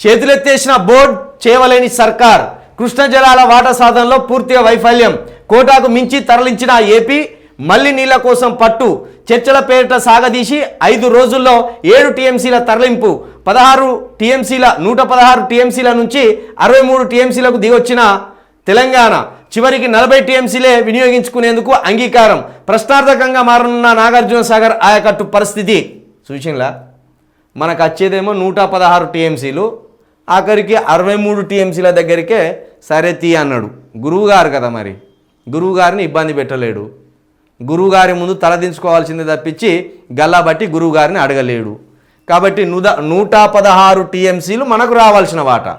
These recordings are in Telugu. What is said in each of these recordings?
చేతులెత్తేసిన బోర్డ్ చేయవలేని సర్కార్. కృష్ణ జలాల వాటా సాధనలో పూర్తిగా వైఫల్యం. కోటాకు మించి తరలించిన ఏపీ మళ్ళీ నీళ్ళ కోసం పట్టు. చర్చల పేరిట సాగదీసి ఐదు రోజుల్లో ఏడు టీఎంసీల తరలింపు. పదహారు టీఎంసీల నూట పదహారు టీఎంసీల నుంచి అరవై మూడు టీఎంసీలకు దిగొచ్చిన తెలంగాణ. చివరికి నలభై టీఎంసీలే వినియోగించుకునేందుకు అంగీకారం. ప్రశ్నార్థకంగా మారనున్న నాగార్జున సాగర్ ఆయకట్టు పరిస్థితి. చూసింలా మనకు వచ్చేదేమో నూట పదహారు టీఎంసీలు. ఆఖరికి అరవై మూడు టీఎంసీల దగ్గరికే సరే తీ అన్నాడు. గురువుగారు కదా మరి. గురువుగారిని ఇబ్బంది పెట్టలేడు. గురువుగారి ముందు తలదించుకోవాల్సిందే తప్పించి గల్లా బట్టి అడగలేడు. కాబట్టి నుద నూట పదహారు టీఎంసీలు మనకు రావాల్సిన వాటా.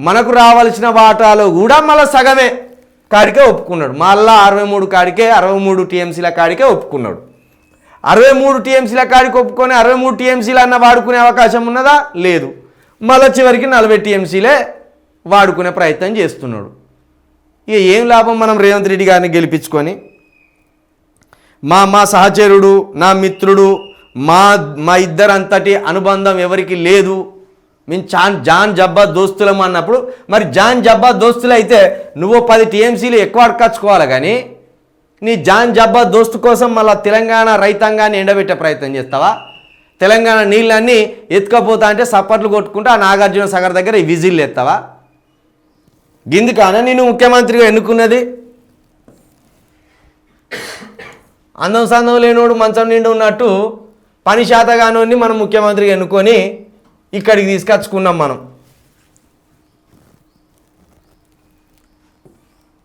మనకు రావాల్సిన వాటాలో కూడా మళ్ళీ సగమే కాడికే ఒప్పుకున్నాడు. మళ్ళా అరవై మూడు కాడికే అరవై మూడు టీఎంసీల కాడికే ఒప్పుకున్నాడు. అరవై మూడు టీఎంసీల కాడికి ఒప్పుకొని అరవై మూడు టీఎంసీలు అన్న వాడుకునే అవకాశం ఉన్నదా? లేదు. మళ్ళీ చివరికి నలభై టీఎంసీలే వాడుకునే ప్రయత్నం చేస్తున్నాడు. ఇక ఏం లాభం మనం రేవంత్ రెడ్డి గారిని గెలిపించుకొని? మా మా సహచరుడు నా మిత్రుడు మా మా ఇద్దరంతటి అనుబంధం ఎవరికి లేదు. మేము చాన్ జాన్ జబ్బా దోస్తులం అన్నప్పుడు మరి జాన్ జబ్బా దోస్తులు అయితే నువ్వు పది టీఎంసీలు ఎక్కువ అడకచ్చుకోవాలి కానీ నీ జాన్ జబ్బా దోస్తు కోసం మళ్ళీ తెలంగాణ రైతాంగాన్ని ఎండబెట్టే ప్రయత్నం చేస్తావా? తెలంగాణ నీళ్ళన్నీ ఎత్తుకపోతా అంటే సప్పట్లు కొట్టుకుంటూ ఆ నాగార్జున సాగర్ దగ్గర ఈ విజిల్ ఎత్తావా? గిందుకాన నేను ముఖ్యమంత్రిగా ఎన్నుకున్నది? అందం సందం లేనోడు మంచం నిండు ఉన్నట్టు పని శాతగానోని మనం ముఖ్యమంత్రిగా ఎన్నుకొని ఇక్కడికి తీసుకొచ్చుకున్నాం మనం.